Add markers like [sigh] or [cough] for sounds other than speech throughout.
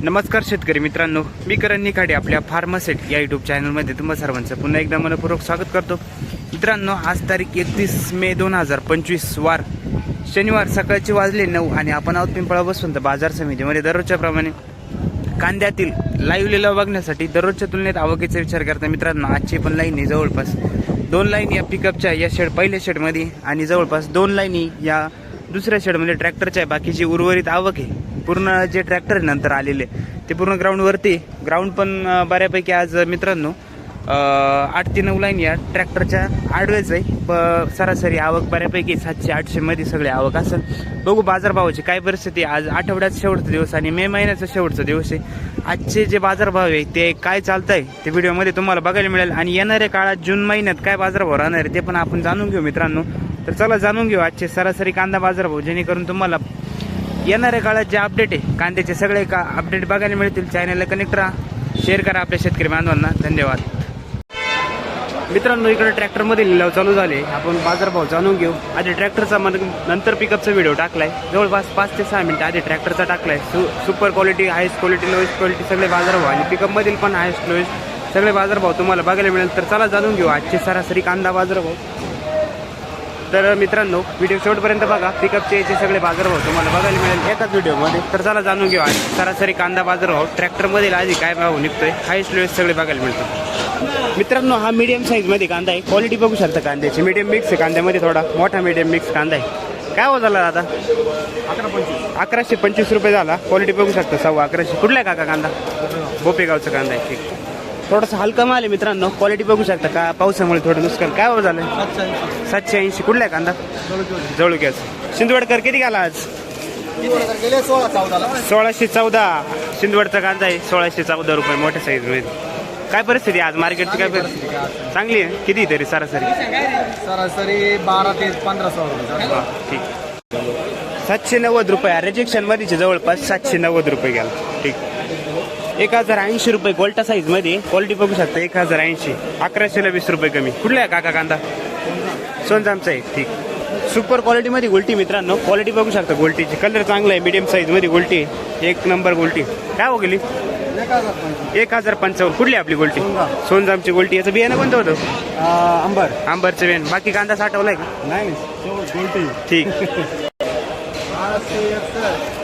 नमस्कार शेतकरी मित्रांनो मी करण निखाडे आपल्या फार्मासेट या युट्यूब चॅनलमध्ये तुम्हा सर्वांचं पुन्हा एकदा मनपूर्वक स्वागत करतो. मित्रांनो आज तारीख एकतीस मे दोन हजार पंचवीस वार शनिवार सकाळचे वाजले नऊ आणि आपण आहोत पिंपळा तर बाजार समितीमध्ये. दररोजच्या प्रमाणे कांद्यातील लाईव्ह लिलाव बघण्यासाठी दररोजच्या तुलनेत आवकीचा विचार करता मित्रांनो आजची पण लाईन आहे जवळपास दोन लाईन या पिकअपच्या या शेड पहिल्या शेडमध्ये आणि जवळपास दोन लाईनी या दुसऱ्या शेडमध्ये ट्रॅक्टरच्या आहे बाकीची उर्वरित आवक आहे. पूर्ण जे ट्रॅक्टर नंतर आलेले ते पूर्ण ग्राउंडवरती ग्राउंड पण बऱ्यापैकी आज मित्रांनो आठ ते नऊ लाईन या ट्रॅक्टरच्या आडवेच आहे. प सरासरी आवक बऱ्यापैकी सातशे आठशे मध्ये सगळे आवक असेल. बघू बाजारभावाची काय परिस्थिती आज आठवड्यात शेवटचा दिवस आणि मे महिन्याचा शेवटचा दिवस आहे. आजचे जे बाजारभाव आहे ते काय चालत आहे ते व्हिडिओमध्ये तुम्हाला बघायला मिळेल. आणि येणाऱ्या काळात जून महिन्यात काय बाजारभाव राहणार आहे ते पण आपण जाणून घेऊ मित्रांनो. तर चला जाणून घेऊ आजचे सरासरी कांदा बाजारभाव जेणेकरून तुम्हाला येणाऱ्या काळात जे अपडेट आहे कांद्याचे सगळे का अपडेट बघायला मिळतील. चॅनलला कनेक्ट राहा. शेअर करा आपल्या शेतकरी बांधवांना. धन्यवाद. मित्रांनो इकडे ट्रॅक्टरमध्ये लिलाव चालू झाले. आपण बाजारभाव जाणून घेऊ. आधी ट्रॅक्टरचा मग नंतर पिकअपचा व्हिडिओ टाकलाय. जवळपास पाच ते सहा मिनिटं आधी ट्रॅक्टरचा टाकलाय. सु super quality highest quality lowest quality सगळे बाजारभाव. आणि पिकअपमधील पण हायस्ट लोएस्ट सगळे बाजारभाव तुम्हाला बघायला मिळेल. तर चला जाणून घेऊ. आजचे सरासरी कांदा बाजारभाव. तर मित्रांनो व्हिडिओ शेवटपर्यंत बघा. पिकअपचे याचे सगळे बाजारभाव तुम्हाला बघायला मिळेल. एकाच व्हिडिओमध्ये तर चला जाणून घेऊ आज सरासरी कांदा बाजारभाव ट्रॅक्टरमधील आधी काय भाव निघतोय हायस्ट लोएस्ट सगळे बघायला मिळतात मित्रांनो हा मीडियम साईजमध्ये कांदा आहे. क्वालिटी बघू शकता कांद्याची. मीडियम मिक्स आहे कांद्यामध्ये थोडा. मोठा मीडियम मिक्स कांदा आहे. काय हो झाला आता अकराशे पंचवीस. रुपये झाला. क्वालिटी बघू शकता. सव्वा अकराशे. कुठला आहे काका कांदा? बोपेगावचा कांदा आहे. ठीक. थोडासा हलका माल आहे मित्रांनो. क्वालिटी बघू शकता का? पावसामुळे थोडं नुकसान काय हो झालं सातशे ऐंशी. कुठला आहे कांदा? जवळक्याच शिंदवडकर किती गेला आज? सोळाशे चौदा. शिंदवडचा कांदा आहे. सोळाशे चौदा रुपये. मोठ्या साईजमध्ये. काय परिस्थिती आज? मार्केटची काय परिस्थिती? चांगली आहे. किती तरी सरासरी? सरासरी बारा ते पंधरा सोळा ठीक. सातशे नव्वद रुपये. रिजेक्शन मध्येचे जवळपास सातशे नव्वद रुपये गेला. ठीक. एक हजार ऐंशी रुपये गोल्टा साईजमध्ये. क्वालिटी बघू शकता एक हजार ऐंशी. अकराशेला वीस रुपये कमी. कुठला आहे काका कांदा? सोनजामचा आहे ठीक. सुपर क्वालिटी मध्ये गोल्टी मित्रांनो. क्वालिटी बघू शकता गोल्टीची. कलर चांगला आहे मीडियम साईजमध्ये गोल्टी. एक नंबर गोल्टी. काय हो गेली? एक हजार पंचावन्न. कुठली आहे आपली गोल्टी? सोनजामची गोल्टी. याचं बियाणं कोणतं होतं? अंबर. आंबरचं बियाणं. बाकी कांदा साठवलाय का? नाही गोल्टी ठीक. [laughs]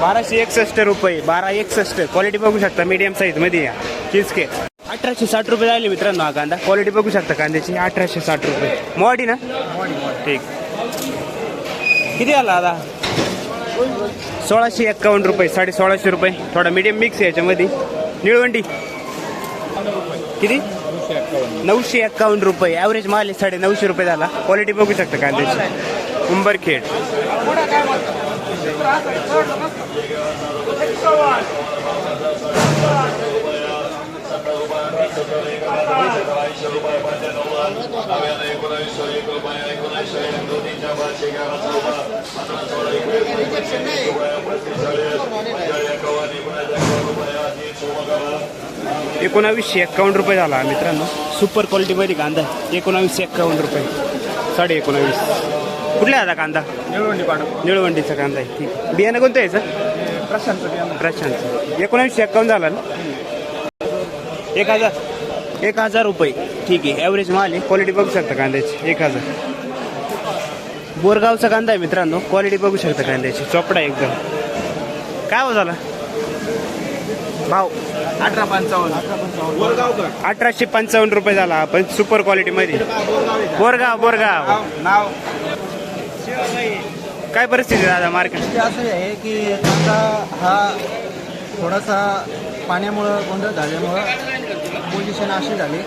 बाराशे एकसष्ट रुपये बारा एकसष्ट. क्वालिटी बघू शकता मीडियम साईजमध्ये चिजके अठराशे साठ रुपये झाले मित्रांनो हा कांदा. क्वालिटी बघू शकता कांद्याची. अठराशे साठ रुपये. मोडी ना? ठीक. किती आला आता? सोळाशे एक्कावन्न रुपये साडे सोळाशे रुपये. थोडा मीडियम मिक्स आहे याच्यामध्ये. निळवंडी? किती? नऊशे एक्कावन्न रुपये. ॲव्हरेज माल साडे नऊशे रुपये झाला. क्वालिटी बघू शकता कांद्याची. उंबरखेड. एकोणावीसशे एक्कावन्न रुपये झाला मित्रांनो. सुपर क्वालिटीमध्ये कांदा. एकोणावीसशे एक्कावन्न रुपये. साडे एकोणावीस. कुठला आहे आता कांदा? निळवंडीचा कांदा आहे. ठीक बियाणं कोणतं आहे सर? प्रशांत प्रशांत एकोणावीसशे एक्कावन्न झाला ना? एक हजार. एक हजार रुपये. ठीक आहे. ॲव्हरेज माल आहे. क्वालिटी बघू शकता कांद्याची. एक हजार. बोरगावचा कांदा आहे मित्रांनो. क्वालिटी बघू शकता कांद्याची. चोपडा एकदम. काय हो झाला? भाव? अठरा पंचावन्न. अठराशे पंचावन्न रुपये झाला. आपण सुपर क्वालिटीमध्ये बोरगाव बोरगाव. नाव. काय परिस्थिती आहे दादा मार्केट? ते असं आहे की कांदा हा थोडासा पाण्यामुळं गोंधळ झाल्यामुळं पोझिशन अशी झाली.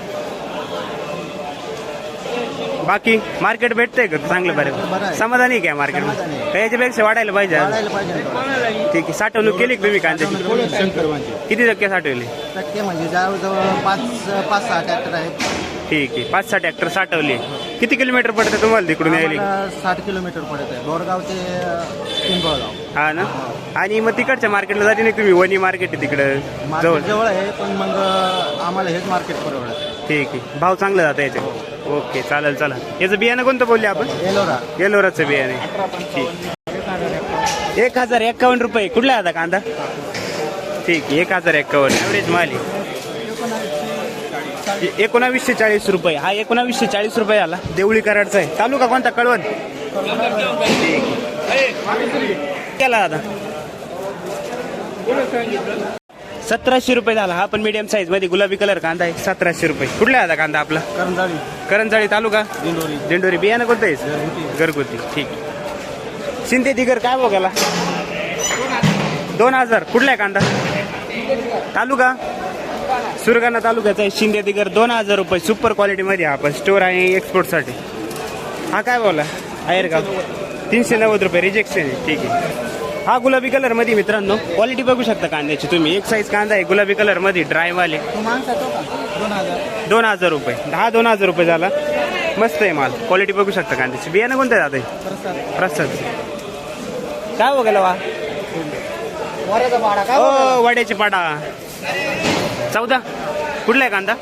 बाकी मार्केट भेटतंय का चांगलं बरं? आहे. समाधानी आहे काय मार्केट? समाधानी आहे. याच्यापेक्षा वाढायला पाहिजे? वाढायला पाहिजे. ना ठीक आहे. साठवणूक केली का तुम्ही कांद्याची. किती टक्के साठवले? टक्के म्हणजे जवळजवळ पाच पाच सहा ट्रॅक्टर आहेत. ठीक आहे. पाच सहा ट्रॅक्टर साठवले. किती किलोमीटर पडतं तुम्हाला तिकडून यायला? आम्हाला साठ किलोमीटर पडत. आहे बोरगाव ते पिंपळगाव. हा ना? आणि मग तिकडच्या मार्केटला जाते ना तुम्ही? वनी मार्केट आहे तिकडं जवळ. मार्केट जवळ आहे पण मग आम्हाला हेच मार्केट परवडत. ठीक आहे. भाव चांगला जाता याचे. ओके चालेल चला याचं बियाणं कोणतं बोलले आपण? एलोरा. गेलोराचं बियाणे ठीक. एक हजार एक्कावन्न रुपये. कुठला आता कांदा? ठीक आहे एक हजार एक्कावन्न ॲव्हरेज माल आहे. एकोणावीसशे चाळीस रुपये. हा एकोणावीसशे चाळीस रुपये आला. देवळी कराडचा आहे तालुका कोणता? कळवण. केला दादा सतराशे रुपये झाला. हा पण मीडियम साईजमध्ये गुलाबी कलर कांदा आहे. सतराशे रुपये. कुठला आहे आता कांदा आपला? करंजाळी. करंजाळी तालुका दिंडोरी. दिंडोरी. बियाणं कोणतं आहे? घरगुती. घरगुती. ठीक. शिंदे दिगर काय बघायला दोन हजार. कुठला आहे कांदा? तालुका सुरगाणा तालुक्याचा आहे. शिंदे दिगर दोन हजार रुपये सुपर क्वालिटीमध्ये आहे आपण स्टोर आणि एक्सपोर्टसाठी हा काय बोला? आहेर का? तीनशे नव्वद रुपये रिजेक्शन आहे. ठीक आहे. हा गुलाबी कलरमध्ये मित्रांनो क्वालिटी बघू शकता कांद्याची तुम्ही. एक साईज कांदा आहे गुलाबी कलरमध्ये ड्राय वाले. तू मागता तो का? दोन हजार. रुपये. दहा दोन हजार रुपये झाला. मस्त आहे माल. क्वालिटी बघू शकता कांद्याची. बियाणं कोणतं आहे प्रसाद. काय हो गेला वा वाड्याची पाडा. चौदा. कुठला आहे कांदा?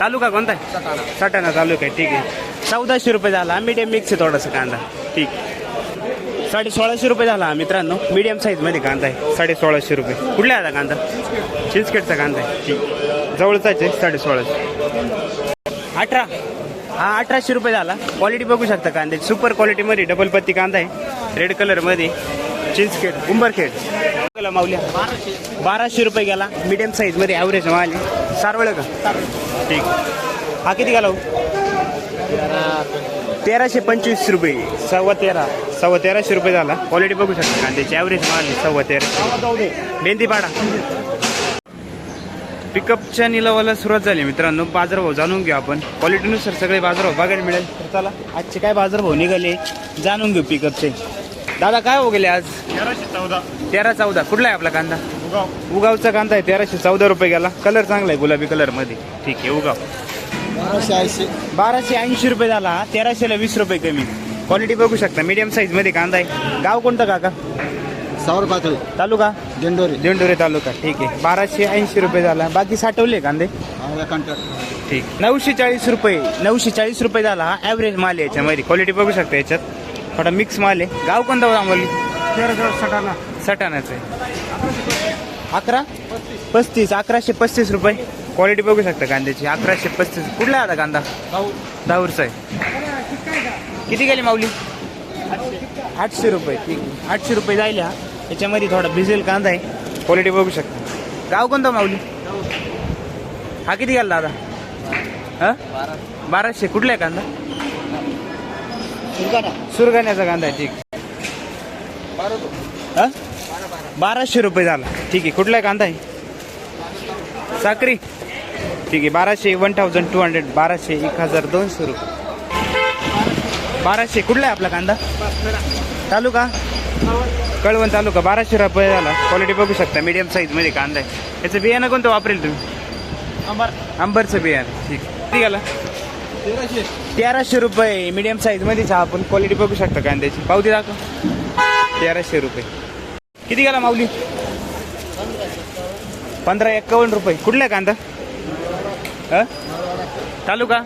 तालुका कोणता आहे? सटाणा तालुका आहे ठीक आहे. चौदाशे रुपये झाला. मीडियम मिक्स आहे थोडासा कांदा. ठीक साडे सोळाशे रुपये झाला मित्रांनो. मीडियम साईजमध्ये कांदा आहे. साडे सोळाशे रुपये. कुठला आहे कांदा? चिंचकेटचा कांदा आहे. ठीक जवळचाच आहे साडे सोळाशे अठरा. हा अठराशे रुपये झाला. क्वालिटी बघू शकता कांद्याची सुपर क्वालिटीमध्ये डबल पत्ती कांदा आहे. रेड कलरमध्ये चिंचखेड उंबरखेड. गेला माऊल्या बाराशे रुपये गेला. मीडियम साईजमध्ये ॲव्हरेज माल आहे. सारवळ का? ठीक. हा किती गेला हो? तेराशे पंचवीस रुपये. सव्वा तेरा. सव्वा तेराशे रुपये झाला. क्वालिटी बघू शकता. कांद्याची ॲव्हरेज माल आहे सव्वा तेराशे मेहंदीपाडा पिकअपच्या निलावाला सुरुवात झाली मित्रांनो. बाजारभाव जाणून घेऊ आपण. क्वालिटीनुसार सगळे बाजारभाव बघायला मिळेल. तर चला आजचे काय बाजारभाव निघाले जाणून घेऊ पिकअपचे दादा काय हो गेले आज? तेराशे चौदा. तेरा चौदा. कुठला आहे आपला कांदा? उगाव. उगावचा कांदा आहे तेराशे चौदा रुपये गेला. कलर चांगला आहे गुलाबी कलरमध्ये. ठीक आहे उगाव. बाराशे ऐंशी. बाराशे ऐंशी रुपये झाला हा. तेराशेला वीस रुपये कमी. क्वालिटी बघू शकता मीडियम साईजमध्ये कांदा आहे. गाव कोणतं काका? सावर पातळी तालुका? दिंडोरी. दिंडोरे तालुका. ठीक आहे. बाराशे ऐंशी रुपये झाला. बाकी साठवले कांदे? कॉन्ट्रॅक्ट ठीक. नऊशे चाळीस रुपये नऊशे चाळीस रुपये झाला हा ॲव्हरेज माल आहे याच्यामध्ये. क्वालिटी बघू शकता याच्यात. थोडा मिक्स माल आहे. गाव कोणतं तेरा सटाणा. सटाणाचं आहे. अकरा? पस्तीस. अकराशे पस्तीस रुपये. क्वालिटी बघू शकता कांद्याची. अकराशे पस्तीस. कुठला आहे आता कांदा? दाऊरचा आहे. किती गेली माऊली? आठशे रुपये. ठीक आहे. आठशे रुपये जायले हा. याच्यामध्ये थोडा भिजेल कांदा आहे. क्वालिटी बघू शकता. गाव कोणतं माऊली? हा किती गेला दादा? हा? बाराशे. कुठला आहे कांदा? सुरगाण्याचा कांदा आहे. ठीक हा बाराशे रुपये झाला. ठीक आहे कुठला कांदा आहे? साक्री ठीक आहे बाराशे वन थाउजंड टू हंड्रेड बाराशे एक हजार दोनशे रुपये. बाराशे कुठला आहे आपला कांदा? तालुका? कळवण तालुका बाराशे रुपये झाला. क्वालिटी बघू शकता मीडियम साईजमध्ये कांदा आहे. याचं बियाणं कोणतं वापरेल तुम्ही? अंबरचं बियाणं. ठीक. किती गेला तेराशे. तेराशे रुपये मीडियम साईजमध्येच हा आपण. क्वालिटी बघू शकता कांद्याची. पावती दाखव. तेराशे रुपये. किती गेला माऊली? पंधरा एक्कावन्न रुपये. कुठला आहे कांदा? अ? तालुका?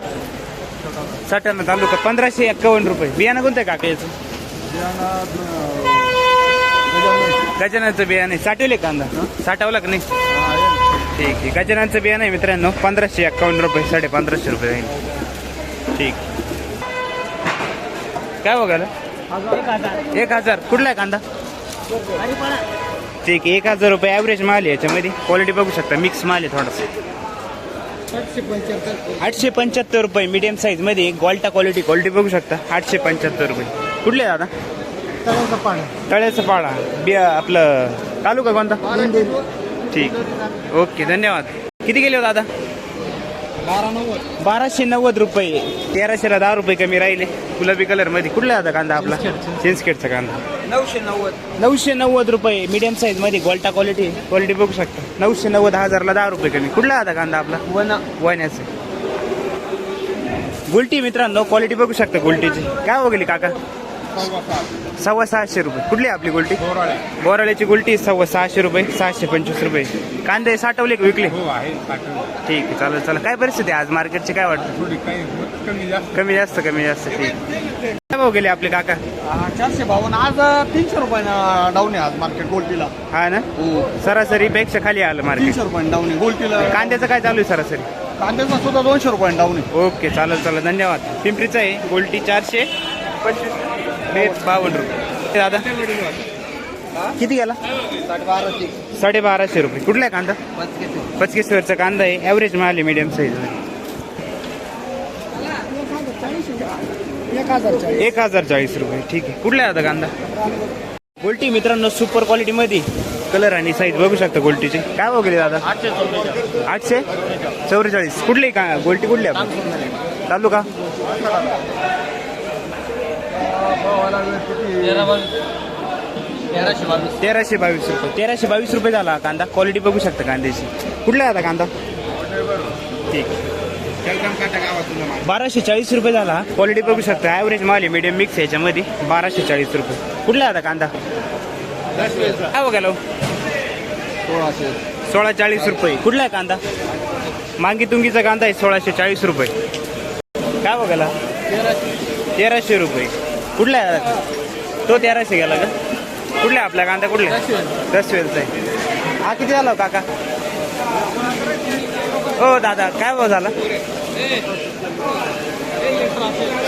सटाणा तालुका. पंधराशे एक्कावन्न रुपये. बियाणं कोणतं आहे काका याचं? गजाननचं बियाणं साठवले कांदा? साठवला का नाही? ठीक आहे. गजाननचं बियाणं आहे मित्रांनो. पंधराशे एक्कावन्न रुपये साडे पंधराशे रुपये जाईल ठीक. काय बघायला? एक हजार. कुठला आहे कांदा? ठीक आहे एक हजार रुपये ॲव्हरेज माल आहे याच्यामध्ये. क्वालिटी बघू शकता मिक्स माल आहे थोडासा. आठशे पंच्याहत्तर रुपये. मीडियम साईजमध्ये गोल्टा क्वालिटी क्वालिटी बघू शकता. आठशे पंच्याहत्तर रुपये. कुठले दादा? तळ्याचा पाडा. बिया आपलं तालुका कोणता? ठीक. ओके धन्यवाद. किती गेले हो दादा? बारा नव्वद बाराशे नव्वद रुपये. तेराशेला दहा रुपये कमी राहिले. गुलाबी कलरमध्ये. कुठला आता कांदा आपला? चिंचखेडचा कांदा. नऊशे नव्वद. नऊशे नव्वद रुपये मीडियम साईजमध्ये गोल्टा क्वालिटी क्वालिटी बघू शकता. नऊशे नव्वद हजारला दहा रुपये कमी. कुठला आता कांदा आपला? वन. वण्याचे. गुलटी मित्रांनो क्वालिटी बघू शकता गुलटीची. काय हो गेली काका? सव्वा सहाशे रुपये. कुठली आहे आपली गोल्टी? बोराळ्याची गुलटी सव्वा सहाशे रुपये सहाशे पंचवीस रुपये. कांदे साठवले का विकले? हो ठीक आहे चालेल चालेल. काय परिस्थिती आहे आज? मार्केटची काय वाटतं? कमी जास्त. कमी जास्त ठीक काय भाव गेले आपले काका? चारशे बावन्न. आज तीनशे रुपयानं डाऊन आहे आज मार्केट गोल्टीला. हा ना? हो. सरासरी पेक्षा खाली आलं मार्केट. तीनशे रुपयानं डाऊन आहे गोल्टीला. कांद्याचं काय चालू आहे सरासरी? कांद्याचा सुद्धा दोनशे रुपयानं डाऊन आहे. ओके चालेल चालेल. धन्यवाद. पिंपरीचं आहे गोल्टी चारशे पंचवीस रेट बावन्न रुपये. दादा? किती गेला? साडेबाराशे साडे बाराशे रुपये. कुठला आहे कांदा? पचकेश्वरचा कांदा आहे. ॲव्हरेज माल आहे मीडियम साईज एक हजार चाळीस रुपये. ठीक आहे. कुठला आहे आता कांदा? गोल्टी मित्रांनो सुपर क्वालिटी मध्ये. कलर आणि साईज बघू शकता गोल्टीचे. काय बघले दादा? आठशे? चौवेचाळीस. कुठली का गोल्टी कुठली आहे आपली? तेराशे बावीस तेराशे बावीस रुपये. तेराशे बावीस रुपये झाला हा कांदा. क्वालिटी बघू शकता कांद्याची. कुठला आहे आता कांदा? ठीक. बाराशे चाळीस रुपये झाला क्वालिटी बघू शकता. ॲव्हरेज माल आहे मीडियम मिक्स आहे याच्यामध्ये. बाराशे चाळीस रुपये. कुठला आहे आता कांदा? काय बघायला सोळाशे सोळा चाळीस रुपये. कुठला आहे कांदा? मांगी तुंगीचा कांदा आहे सोळाशे चाळीस रुपये. काय बघायला? तेराशे रुपये. कुठला आहे? तो तेराशे गेला का? कुठला आहे आपला कांदा? कुठला? दसवेलचा आहे. हा किती झाला हो काका? हो दादा काय भाव झाला?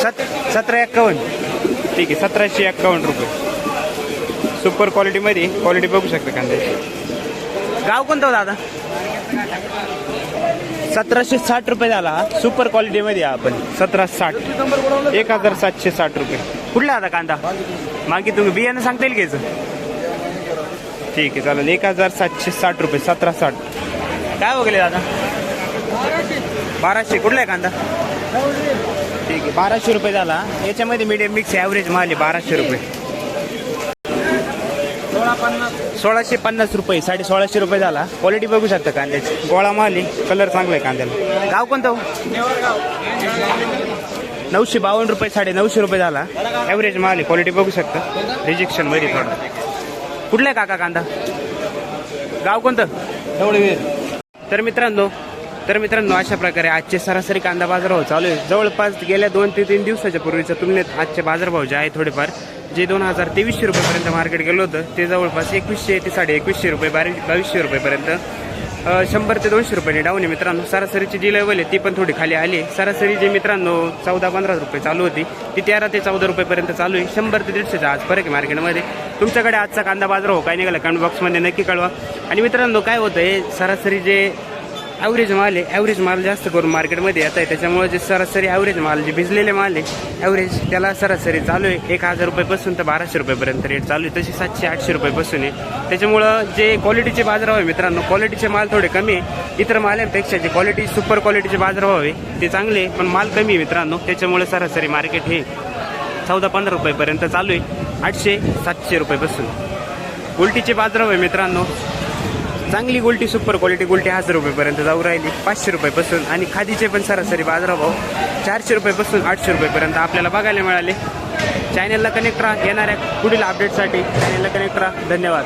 सत सतरा एक्कावन्न. ठीक आहे सतराशे एक्कावन्न रुपये. सुपर क्वालिटीमध्ये क्वालिटी बघू शकता कांद्याची गाव कोणतं हो दादा? सतराशे साठ रुपये झाला. सुपर क्वालिटीमध्ये आहे आपण. सतरा साठ. एक हजार सातशे साठ रुपये. कुठला आता कांदा? मागे तुम्ही बियाणं सांगता येईल घ्यायचं ठीक आहे चालेल. एक हजार सातशे साठ रुपये सतरा साठ. काय वगैरे दादा? बाराशे. कुठला आहे कांदा? ठीक आहे बाराशे रुपये झाला. याच्यामध्ये मीडियम मिक्स ॲव्हरेज माल आहे बाराशे रुपये. सोळाशे पन्नास रुपये साडे सोळाशे रुपये झाला. क्वालिटी बघू शकता कांद्याची. गोळा माल आहे कलर चांगला आहे कांद्याला. गाव कोणतं हो? नऊशे बावन्न रुपये साडे नऊशे रुपये झाला. ॲव्हरेज माल आहे क्वालिटी बघू शकता. रिजेक्शनमध्ये थोडा. कुठला आहे काका कांदा? गाव कोणतं? तर मित्रांनो तर मित्रांनो अशा प्रकारे आजचे सरासरी कांदा बाजारभाव चालू आहे. जवळपास गेल्या दोन ते तीन दिवसाच्या पूर्वीच्या तुलनेत आजचे बाजारभाव जे आहे थोडेफार जे दोन हजार तेवीसशे रुपयेपर्यंत मार्केट गेलं होतं ते जवळपास एकवीसशे ते साडे एकवीसशे रुपये बावीस बावीसशे रुपयेपर्यंत शंभर ते दोनशे रुपये डाऊन आहे मित्रांनो. सरासरीची जी लेवल आहे ती पण थोडी खाली आली आहे. सरासरी जे मित्रांनो चौदा पंधरा रुपये चालू होती ती तेरा ते चौदा रुपयेपर्यंत चालू आहे. शंभर ते दीडशेचा आज फरक आहे मार्केटमध्ये तुमच्याकडे आजचा कांदा बाजार हो काय निघाला? कमेंट बॉक्समध्ये नक्की कळवा. आणि मित्रांनो काय होतं आहे सरासरी जे ॲव्हरेज माल आहे. ॲव्हरेज माल जास्त करून मार्केटमध्ये येत आहे. त्याच्यामुळे जे सरासरी ॲव्हरेज माल जे भिजलेले माल आहे ॲव्हरेज त्याला सरासरी चालू आहे. एक हजार रुपयेपासून तर बाराशे रुपयेपर्यंत रेट चालू आहे. तशी सातशे आठशे रुपयेपासून आहे. त्याच्यामुळं जे क्वालिटीचे बाजारभाव आहे मित्रांनो क्वालिटीचे माल थोडे कमी आहे. इतर मालांपेक्षा जे क्वालिटी सुपर क्वालिटीचे बाजारभाव आहे ते चांगले आहे. पण माल कमी आहे मित्रांनो. त्याच्यामुळे सरासरी मार्केट हे चौदा पंधरा रुपयेपर्यंत चालू आहे. आठशे सातशे रुपयेपासून. उलटीचे बाजारभाव आहे मित्रांनो चांगली गोल्टी सुपर क्वालिटी गोल्टी हजार रुपयेपर्यंत जाऊ राहिली. पाचशे रुपयेपासून आणि खादीचे पण सरासरी बाजारभाव चारशे रुपयेपासून आठशे रुपयेपर्यंत आपल्याला बघायला मिळाले. चॅनलला कनेक्ट राहा येणाऱ्या पुढील अपडेटसाठी चॅनलला कनेक्ट राहा. धन्यवाद.